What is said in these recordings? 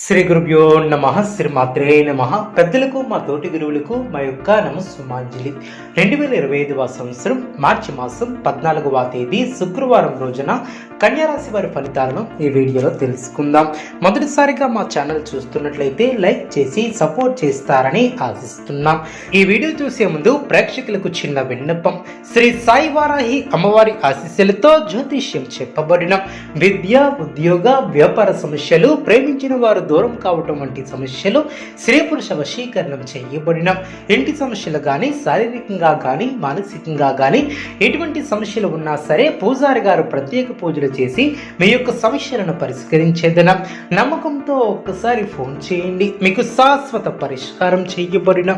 శ్రీ గురుభ్యో నమ శ్రీ మాత్రే నమ. పెద్దలకు మా తోటి గురువులకు మా యొక్క నమస్సుమాంజలి. రెండు వేల ఇరవై ఐదవ సంవత్సరం మార్చి మాసం పద్నాలుగవ తేదీ శుక్రవారం రోజున కన్యారాశి వారి ఫలితాలను ఈ వీడియోలో తెలుసుకుందాం. మొదటిసారిగా మా ఛానల్ చూస్తున్నట్లయితే లైక్ చేసి సపోర్ట్ చేస్తారని ఆశిస్తున్నాం. ఈ వీడియో చూసే ముందు ప్రేక్షకులకు చిన్న విన్నపం. శ్రీ సాయి వారాహి అమ్మవారి ఆశీస్సులతో జ్యోతిష్యం చెప్పబడిన విద్య ఉద్యోగ వ్యాపార సమస్యలు ప్రేమించిన వారు దూరం కావటం వంటి సమస్యలు స్త్రీ పురుష వశీకరణం చేయబడిన ఇంటి సమస్యలు కానీ శారీరకంగా కానీ మానసికంగా కానీ ఎటువంటి సమస్యలు ఉన్నా సరే పూజారి గారు ప్రత్యేక పూజలు చేసి మీ యొక్క సమస్యలను పరిష్కరించేదన నమ్మకంతో ఒక్కసారి ఫోన్ చేయండి. మీకు శాశ్వత పరిష్కారం చేయబడిన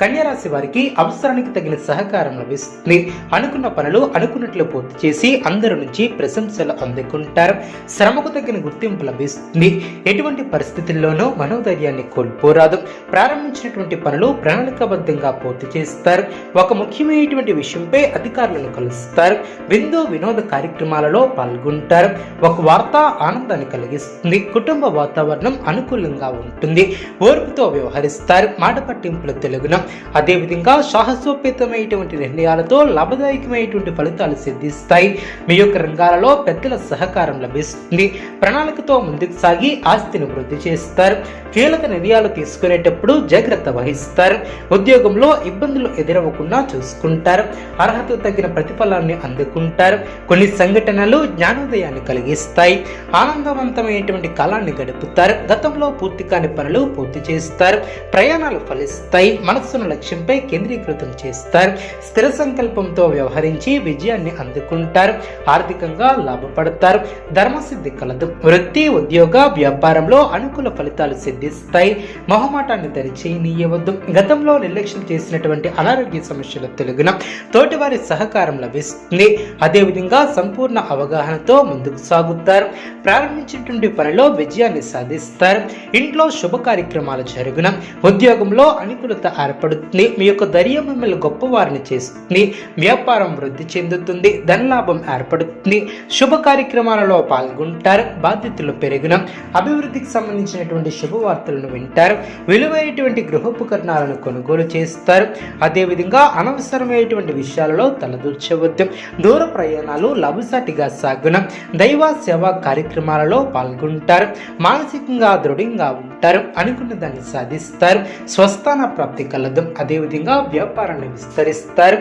కన్యరాశి వారికి అవసరానికి తగిన సహకారం లభిస్తుంది. అనుకున్న పనులు అనుకున్నట్లు పూర్తి చేసి అందరి నుంచి ప్రశంసలు అందుకుంటారు. శ్రమకు తగిన గుర్తింపు లభిస్తుంది. ఎటువంటి పరిస్థితుల్లోనూ మనోధైర్యాన్ని కోల్పోరాదు. ప్రారంభించినటువంటి పనులు ప్రణాళికాబద్ధంగా పూర్తి చేస్తారు. ఒక ముఖ్యమైనటువంటి విషయంపై అధికారులను కలుస్తారు. విందు వినోద కార్యక్రమాలలో పాల్గొంటారు. ఒక వార్త ఆనందాన్ని కలిగిస్తుంది. కుటుంబ వాతావరణం అనుకూలంగా ఉంటుంది. ఓర్పుతో వ్యవహరిస్తారు. మాట పట్టింపుల తెలుగున అదేవిధంగా సాహసోపేతమైనటువంటి నిర్ణయాలతో లాభదాయకమైనటువంటి ఫలితాలు సిద్ధిస్తాయి. మీ యొక్క రంగాలలో పెద్దల సహకారం లభిస్తుంది. ప్రణాళికతో ముందుకు సాగి ఆస్తిని వృద్ధి చేస్తారు. కీలక నిర్ణయాలు తీసుకునేటప్పుడు జాగ్రత్త వహిస్తారు. ఉద్యోగంలో ఇబ్బందులు ఎదురవ్వకుండా చూసుకుంటారు. అర్హత తగిన ప్రతిఫలాన్ని అందుకుంటారు. కొన్ని సంఘటనలు జ్ఞానోదయాన్ని కలిగిస్తాయి. ఆనందవంతమైనటువంటి కాలాన్ని గడుపుతారు. గతంలో పూర్తి కాని పనులు పూర్తి చేస్తారు. ప్రయాణాలు ఫలిస్తాయి. మనస్సును లక్ష్యంపై కేంద్రీకృతం చేస్తారు. స్థిర సంకల్పంతో వ్యవహరించి విజయాన్ని అందుకుంటారు. ఆర్థికంగా లాభపడతారు. ధర్మసిద్ధి కలదు. వృత్తి ఉద్యోగ వ్యాపారంలో అనుకూల ఫలితాలు సిద్ధిస్తాయి. మొహమాటాన్ని తెరిచేయనీయవద్దు. గతంలో నిర్లక్ష్యం చేసినటువంటి అనారోగ్య సమస్యల తెలుగున తోటివారి సహకారం లభిస్తుంది. అదేవిధంగా సంపూర్ణ అవగాహనతో ముందుకు సాగుతారు. ప్రారంభించినటువంటి పనిలో విజయాన్ని సాధిస్తారు. ఇంట్లో శుభ కార్యక్రమాలు జరుగున. ఉద్యోగంలో అనుకూలత ఏర్పడుతుంది మీ యొక్క ధైర్యం మిమ్మల్ని గొప్పవారిని చేస్తుంది వ్యాపారం వృద్ధి చెందుతుంది ధనలాభం ఏర్పడుతుంది శుభ కార్యక్రమాలలో పాల్గొంటారు బాధ్యతలు పెరిగిన అభివృద్ధికి సంబంధించినటువంటి శుభవార్తలను వింటారు విలువైనటువంటి గృహోపకరణాలను కొనుగోలు చేస్తారు. అదేవిధంగా అనవసరమైనటువంటి విషయాలలో తలదూర్చవద్దు. దూర ప్రయాణాలు లభసాటిగా సాగున. దైవ సేవా కార్యక్రమాలలో పాల్గొంటారు. మానసికంగా దృఢంగా ఉంటారు. అనుకున్న దాన్ని సాధిస్తారు. స్వస్థాన ప్రాప్తి కలదు. అదేవిధంగా వ్యాపారాన్ని విస్తరిస్తారు.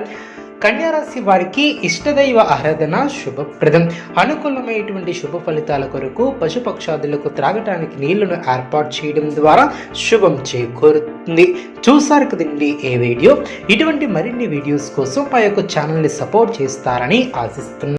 కన్యారాశి వారికి ఇష్టదైవ ఆరాధన శుభప్రదం. అనుకూలమైనటువంటి శుభ ఫలితాల కొరకు పశుపక్షాదులకు త్రాగటానికి నీళ్ళను ఏర్పాటు చేయడం ద్వారా శుభం చేకూరుతుంది. చూసారు కదండి ఏ వీడియో? ఇటువంటి మరిన్ని వీడియోస్ కోసం మా యొక్క ఛానల్ని సపోర్ట్ చేస్తారని ఆశిస్తున్నాను